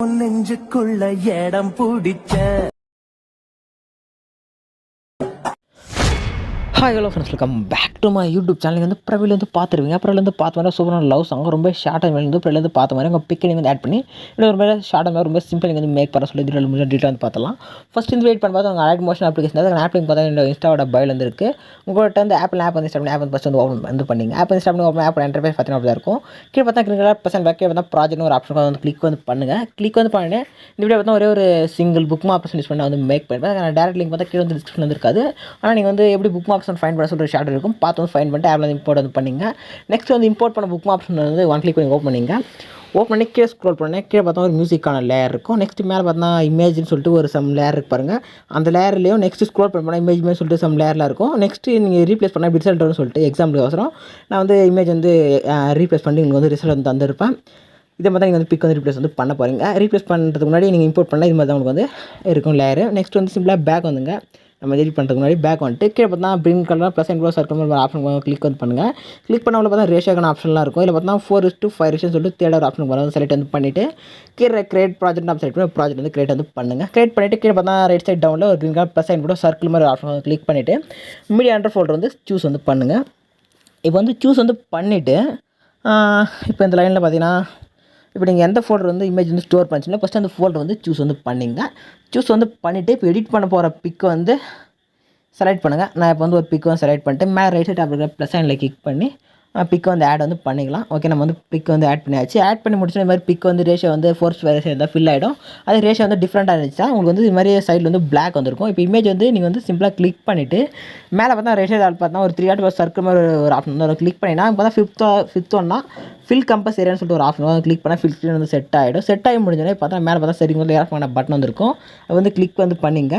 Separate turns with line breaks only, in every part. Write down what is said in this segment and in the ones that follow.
நெஞ்சுக்குள்ள இடம் பிடிச்ச
hi hello friends welcome back to my YouTube channel வந்து ப்ரவில வந்து பார்த்துருவீங்க அப்புறம்லேருந்து வந்து பார்த்த மாதிரி சூப்பரான லவ் சாங் ரொம்ப ஷார்ட்டாக வந்து ப்ரவில பார்த்த மாதிரி உங்கள் பிக்கை வந்து ஆட் பண்ணி இன்னொரு மாதிரி ஷார்ட்டாக மாதிரி ரொம்ப சிம்பிள் வந்து மேக் பண்ண சொல்லி இதில் முடிஞ்ச டீட்டெயில் வந்து பார்த்தலாம் ஃபஸ்ட் இந்த வெயிட் பண்ணும்போது உங்கள் ஆட் மோஷன் அப்ளிகேஷன் அந்த ஆப் பார்த்தா என்னோட இன்ஸ்டாவோட பயில் வந்து இருக்குது உங்கள்கிட்ட வந்து ஆப்பில் ஆப் வந்து இன்ஸ்டா ஆப் வந்து ஃபஸ்ட் வந்து ஓப்பன் வந்து பண்ணிங்க. ஆப் வந்து பண்ணி ஓப்பன் ஆப் என்டர்பேஸ் பார்த்தீங்கன்னா அப்படி இருக்கும். கீழே பார்த்தா கிரிக்கெட் கலர் பர்சன்ட் பேக் பார்த்தா ப்ராஜெக்ட் ஒரு ஆப்ஷன் வந்து கிளிக் வந்து பண்ணுங்கள் கிளிக் வந்து பண்ணிட்டு இந்த வீடியோ பார்த்தா ஒரே ஒரு சிங்கிள் புக் மாப்ஸ் யூஸ் பண்ணி வந்து மேக் பண்ணுவேன் டேரக்ட் லிங்க் பார்த்தா கீழே வந்து டிஸ்கிரிப்ஷன் வந்து இருக்காது. ஆனால் நீங்கள் வந்து எப்படி புக் ஆப்ஷன் ஃபைன் பண்ண சொல்கிற ஷார்ட் இருக்கும். பார்த்து வந்து ஃபைன் பண்ணிட்டு ஆப்பில் வந்து இம்போர்ட் வந்து பண்ணிங்க. நெக்ஸ்ட் வந்து இம்போர்ட் பண்ண புக் ஆப்ஷன் வந்து ஒன் கிளிக் பண்ணி ஓப்பன் பண்ணிங்க. ஓப்பன் பண்ணி கீழே ஸ்க்ரோல் பண்ணேன் கீழே பார்த்தா ஒரு மியூசிக்கான லேயர் இருக்கும். நெக்ஸ்ட் மேலே பார்த்தா இமேஜ்னு சொல்லிட்டு ஒரு சம் லேயர் இருக்கு பாருங்கள் அந்த லேயர்லேயும் நெக்ஸ்ட் ஸ்க்ரோல் பண்ண போனால் இமேஜ் சொல்லிட்டு சம் லேயரில் இருக்கும். நெக்ஸ்ட் நீங்கள் ரீப்ளேஸ் பண்ணால் ரிசல்ட்னு சொல்லிட்டு எக்ஸாம்பிள் அவசரம் நான் வந்து இமேஜ் வந்து ரீப்ளேஸ் பண்ணி உங்களுக்கு வந்து ரிசல்ட் வந்து தந்திருப்பேன். இதை மாதிரி நீங்கள் வந்து பிக் வந்து ரீப்ளேஸ் வந்து பண்ண போகிறீங்க ரீப்ளேஸ் பண்ணுறதுக்கு முன்னாடி நீங்கள் இம்போர்ட் பண்ணால் இது மாதிரி தான் உங்களுக்கு வந்து இருக்கும் லேயர் நெக்ஸ்ட் வந்து சிம்பிளாக பேக் வந்துங்க. நம்ம எடிட் பண்ணுறதுக்கு முன்னாடி பேக் வந்துட்டு கீழே பார்த்தா print colour plus and plus circle option click வந்து பண்ணுங்கள் கிளிக் பண்ண பார்த்தா ரேஷியோக்கான ஆப்ஷன்லாம் இருக்கும். இல்லை பார்த்தா ஃபோர் இஸ் டூ ஃபைவ் ரேஷன் சொல்லிட்டு தேர்ட் ஆப்ஷன் வந்து செலக்ட் வந்து பண்ணிவிட்டு கீழே கிரியேட் ப்ராஜெக்ட் ஆப் செலக்ட் பண்ணி ப்ராஜெக்ட் வந்து கிரியேட் வந்து பண்ணுங்கள் கிரியேட் பண்ணிவிட்டு கீழே பார்த்தா ரைட் சைட் டவுனில் ஒரு க்ரீன் கலர் ப்ளஸ் அண்ட் கூட சர்க்கிள் மாதிரி ஆப்ஷன் வந்து கிளிக் பண்ணிவிட்டு மீடியா அண்டர் ஃபோல்டர் வந்து சூஸ் வந்து பண்ணுங்கள் இப்போ வந்து சூஸ் வந்து பண்ணிவிட்டு இப்போ இந்த லைனில் பார்த்தீங்கன்னா இப்போ நீங்கள் எந்த ஃபோல்டர் வந்து இமேஜ் வந்து ஸ்டோர் பண்ணிச்சுன்னா ஃபஸ்ட்டு அந்த ஃபோல்டர் வந்து சூஸ் வந்து பண்ணிங்க. சூஸ் வந்து பண்ணிவிட்டு இப்போ எடிட் பண்ண போகிற பிக்கை வந்து செலக்ட் பண்ணுங்கள் நான் இப்போ வந்து ஒரு பிக் வந்து செலக்ட் பண்ணிட்டு மேலே ரைட் சைட் அப்படி ப்ளஸ் சைனில் கிளிக் பண்ணி பிக் வந்து ஆட் வந்து பண்ணிக்கலாம். ஓகே நம்ம வந்து பிக் வந்து ஆட் பண்ணியாச்சு. ஆட் பண்ணி முடிச்சு இந்த மாதிரி பிக் வந்து ரேஷியோ வந்து ஃபோர்ஸ் ரேஷியோ இருந்தால் ஃபில் ஆகிடும் அது ரேஷியோ வந்து டிஃப்ரெண்ட்டாக இருந்துச்சா உங்களுக்கு வந்து இது மாதிரி சைடில் வந்து பிளாக் வந்திருக்கும். இப்போ இமேஜ் வந்து நீங்கள் வந்து சிம்பிளாக கிளிக் பண்ணிவிட்டு மேலே பார்த்தா ரேஷியோ ஆட் பார்த்தா ஒரு த்ரீ ஆட் ஒரு சர்க்கிள் மாதிரி ஒரு ஆப்ஷன் வந்து கிளிக் பண்ணினா இப்போ தான் ஃபிஃப்த்தோ ஃபிஃப்த் ஒன்னா ஃபில் கம்பஸ் ஏரியான்னு சொல்லிட்டு ஒரு ஆப்ஷன் வந்து கிளிக் பண்ணால் ஃபில் ஸ்க்ரீன் வந்து செட் ஆகிடும் செட் ஆகி முடிஞ்சோடனே பார்த்தா மேலே பார்த்தா சரி வந்து ஏர் பண்ண பட்டன் வந்துருக்கும். அது வந்து கிளிக் வந்து பண்ணிங்க.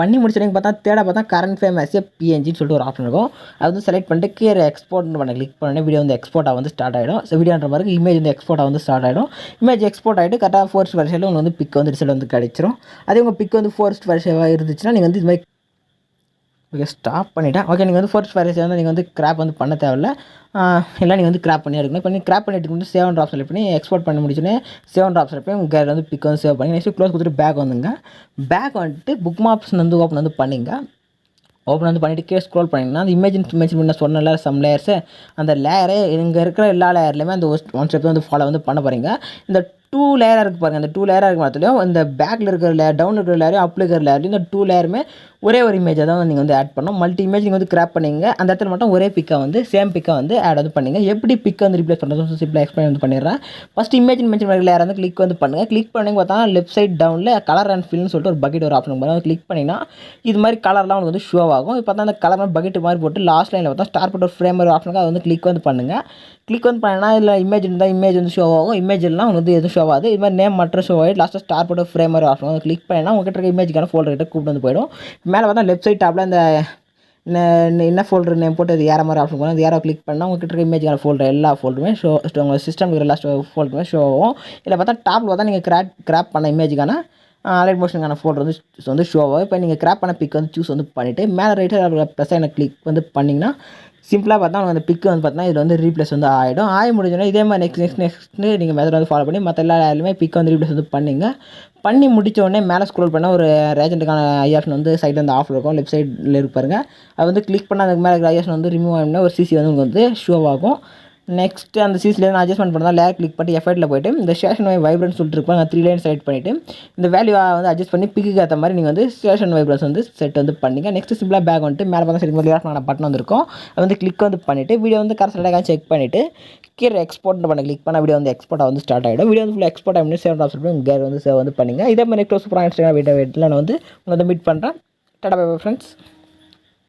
பண்ணி முடிச்சிட்டு பார்த்தா தேட பார்த்தா கரண்ட் ஃபேம் எஸ்ஏ பிஎன்ஜின்னு சொல்லிட்டு ஒரு ஆப்ஷன் இருக்கும். அது வந்து செலக்ட் பண்ணிட்டு கீழே எக்ஸ்போர்ட் பண்ண கிளிக் பண்ணி வீடியோ வந்து எக்ஸ்போர்ட்டாக வந்து ஸ்டார்ட் ஆகிடும் ஸோ வீடியோன்ற மாதிரி இமேஜ் வந்து எக்ஸ்போர்ட்டாக வந்து ஸ்டார்ட் ஆகிடும் இமேஜ் எக்ஸ்போர்ட் ஆகிட்டு கரெக்டாக ஃபோர்ஸ்ட் வருஷத்தில் உங்களுக்கு வந்து பிக் வந்து ரிசல்ட் வந்து கிடச்சிரும். அதே உங்கள் பிக் வந்து ஃபோர்ஸ்ட் வருஷமாக இருந்துச்சுன்னா நீங்கள் வந்து இது மாதிரி ஓகே ஸ்டாப் பண்ணிவிட்டேன் ஓகே நீங்கள் வந்து ஃபோர்ஸ் ஃபைரஸ் வந்து நீங்கள் வந்து கிராப் வந்து பண்ண தேவையில்ல. இல்லை நீங்கள் வந்து கிராப் பண்ணி எடுக்கணும். இப்போ நீங்கள் கிராப் பண்ணி எடுக்கணும் சேவன் ட்ராப் செலக்ட் பண்ணி எக்ஸ்போர்ட் பண்ணி முடிச்சுன்னு சேவன் ட்ராப் செலக்ட் பண்ணி உங்கள் வந்து பிக் வந்து சேவ் பண்ணி நெக்ஸ்ட் க்ளோஸ் கொடுத்துட்டு பேக் வந்துங்க. பேக் வந்துட்டு புக் மாப்ஸ் வந்து ஓப்பன் வந்து பண்ணிங்க. ஓப்பன் வந்து பண்ணிவிட்டு கீழே ஸ்க்ரோல் பண்ணிங்கன்னா அந்த இமேஜ் மென்ஷன் பண்ண சொன்னல சம் லேயர்ஸு அந்த லேயரே இங்கே இருக்கிற எல்லா லேயர்லையுமே அந்த ஒன் ஸ்டெப் வந்து ஃபாலோ வந்து பண்ண போகிறீங்க இந்த டூ லேயராக இருக்குது பாருங்கள் அந்த டூ லேயராக இருக்க மாதிரியும் இந்த பேக்கில் இருக்கிற லேயர் டவுன் இருக்கிற லேயரும் அப்பில் இருக்கிற லேயர்லையும் இந்த டூ லேயருமே ஒரே ஒரு இமேஜை தான் நீங்கள் வந்து ஆட் பண்ணணும். மல்டி இமேஜ் நீங்கள் வந்து கிராப் பண்ணிங்க அந்த இடத்துல மட்டும் ஒரே பிக்கை வந்து சேம் பிக்கை வந்து ஆட் வந்து பண்ணிங்க எப்படி பிக்கை வந்து ரிப்ளேஸ் பண்ணுறது சிம்பிளாக எக்ஸ்பிளைன் வந்து பண்ணிடுறேன். ஃபஸ்ட் இமேஜ் இமேஜ் லேயர் வந்து கிளிக் வந்து பண்ணுங்கள் கிளிக் பண்ணி பார்த்தா லெஃப்ட் சைட் டவுனில் கலர் அண்ட் ஃபில்னு சொல்லிட்டு ஒரு பக்கெட் ஒரு ஆப்ஷன் பண்ணுங்கள் கிளிக் பண்ணிங்கன்னா இது மாதிரி கலர்லாம் உங்களுக்கு வந்து ஷோ ஆகும். இப்போ பார்த்தா அந்த கலர் பக்கெட் மாதிரி போட்டு லாஸ்ட் லைனில் பார்த்தா ஸ்டார் போட்டு ஒரு ஃப்ரேம் ஒரு ஆப்ஷனுக்கு அதை வந்து கிளிக் வந்து பண்ணுங்கள் கிளிக் வந்து பண்ணினா இல்லை இமேஜ் இருந்தால் இமேஜ் வந்து ஷோ ஆகும். இமேஜ் எல்லாம் வந்து எதுவும் ஷோ ஆகாது இது மாதிரி நேம் மற்ற ஷோ ஆகிட்டு லாஸ்ட்டாக ஸ்டார் போட்டு ஃப்ரேம் மாதிரி ஆப்ஷன் வந்து கிளிக் பண்ணினா உங்கள்கிட்ட இருக்க இமேஜ்க்கான ஃபோல்டர் கிட்ட கூப்பிட்டு வந்து போயிடும். மேலே பார்த்தா லெஃப்ட் சைட் டாப்பில் இந்த என்ன ஃபோல்டர் நேம் போட்டு அது ஏற மாதிரி ஆப்ஷன் பண்ணுவோம் அது ஏரோ கிளிக் பண்ணால் உங்ககிட்ட இருக்க இமேஜ்க்கான ஃபோல்டர் எல்லா ஃபோல்டருமே ஷோ உங்கள் சிஸ்டம் இருக்கிற எல்லா ஃபோல்டருமே ஷோ ஆகும். இல்லை பார்த்தா டாப்பில் பார்த்தா நீங்கள் கிராப் கிராப் பண்ண இமேஜுக்கான அலைட் மோஷனுக்கான ஃபோல்டர் வந்து வந்து ஷோ ஆகும். இப்போ நீங்கள் கிராப் பண்ண பிக் வந்து சூஸ் வந்து பண்ணிவிட்டு மேலே ரைட்டாக ப்ளஸ் எனக்கு கிளிக் வந்து பண்ணிங்கன்னா சிம்பிளாக பார்த்தா உங்களுக்கு அந்த பிக் வந்து பார்த்தீங்கன்னா இது வந்து ரீப்ளேஸ் வந்து ஆகிடும் ஆகி முடிஞ்சோன்னா இதே மாதிரி நெக்ஸ்ட் நெக்ஸ்ட் நெக்ஸ்ட்டு நீங்கள் மெத்தட் வந்து ஃபாலோ பண்ணி மற்ற எல்லா எல்லாருமே பிக் வந்து ரீப்ளேஸ் வந்து பண்ணிங்க. பண்ணி முடிச்ச உடனே மேலே ஸ்க்ரோல் பண்ணால் ஒரு ரேஜெண்ட்டுக்கான ஐஆப்ஷன் வந்து சைடில் வந்து ஆஃப் இருக்கும். லெஃப்ட் சைடில் இருப்பாருங்க அது வந்து கிளிக் பண்ணால் அதுக்கு மேலே இருக்கிற ஐஆப்ஷன் வந்து ரிமூவ் ஆகினா ஒரு சிசி வந்து உங்களுக்கு வந்து ஷோ ஆகும். நெக்ஸ்ட் அந்த சீஸ்ல நான் அட்ஜஸ்ட்மெண்ட் பண்ணால் லேயர் கிளிக் பண்ணி எஃபர்ட்டில் போயிட்டு இந்த ஸ்டேஷன் வை வைப்ரன்ஸ் சொல்லிட்டு இருப்பேன் த்ரீ லைன் செலக்ட் பண்ணிவிட்டு இந்த வேல்யூ வந்து அட்ஜஸ்ட் பண்ணி பிக்கு ஏற்ற மாதிரி நீங்கள் வந்து ஸ்டேஷன் வைப்ரன்ஸ் வந்து செட் வந்து பண்ணிங்க. நெக்ஸ்ட் சிம்பிளாக பேக் வந்துட்டு மேலே பார்த்து சரி மாதிரி பட்டன் வந்துருக்கும். அது வந்து கிளிக் வந்து பண்ணிவிட்டு வீடியோ வந்து கரெக்டாக செக் பண்ணிவிட்டு கீழே எக்ஸ்போர்ட் பண்ண கிளிக் பண்ணால் வீடியோ வந்து எக்ஸ்போர்ட் வந்து ஸ்டார்ட் ஆகிடும் வீடியோ வந்து ஃபுல்லாக எக்ஸ்போர்ட் ஆகி சேவ் ஆப்ஷன் கேர் வந்து சேவ் வந்து பண்ணிங்க. இதே மாதிரி நெக்ஸ்ட் சூப்பராக இன்ஸ்டாகிராம் வீடியோ வீட்டில் நான் வந்து உங்களை வந்து மீட் பண்ணுறேன் டாடா பை ஃப்ரெண்ட்ஸ்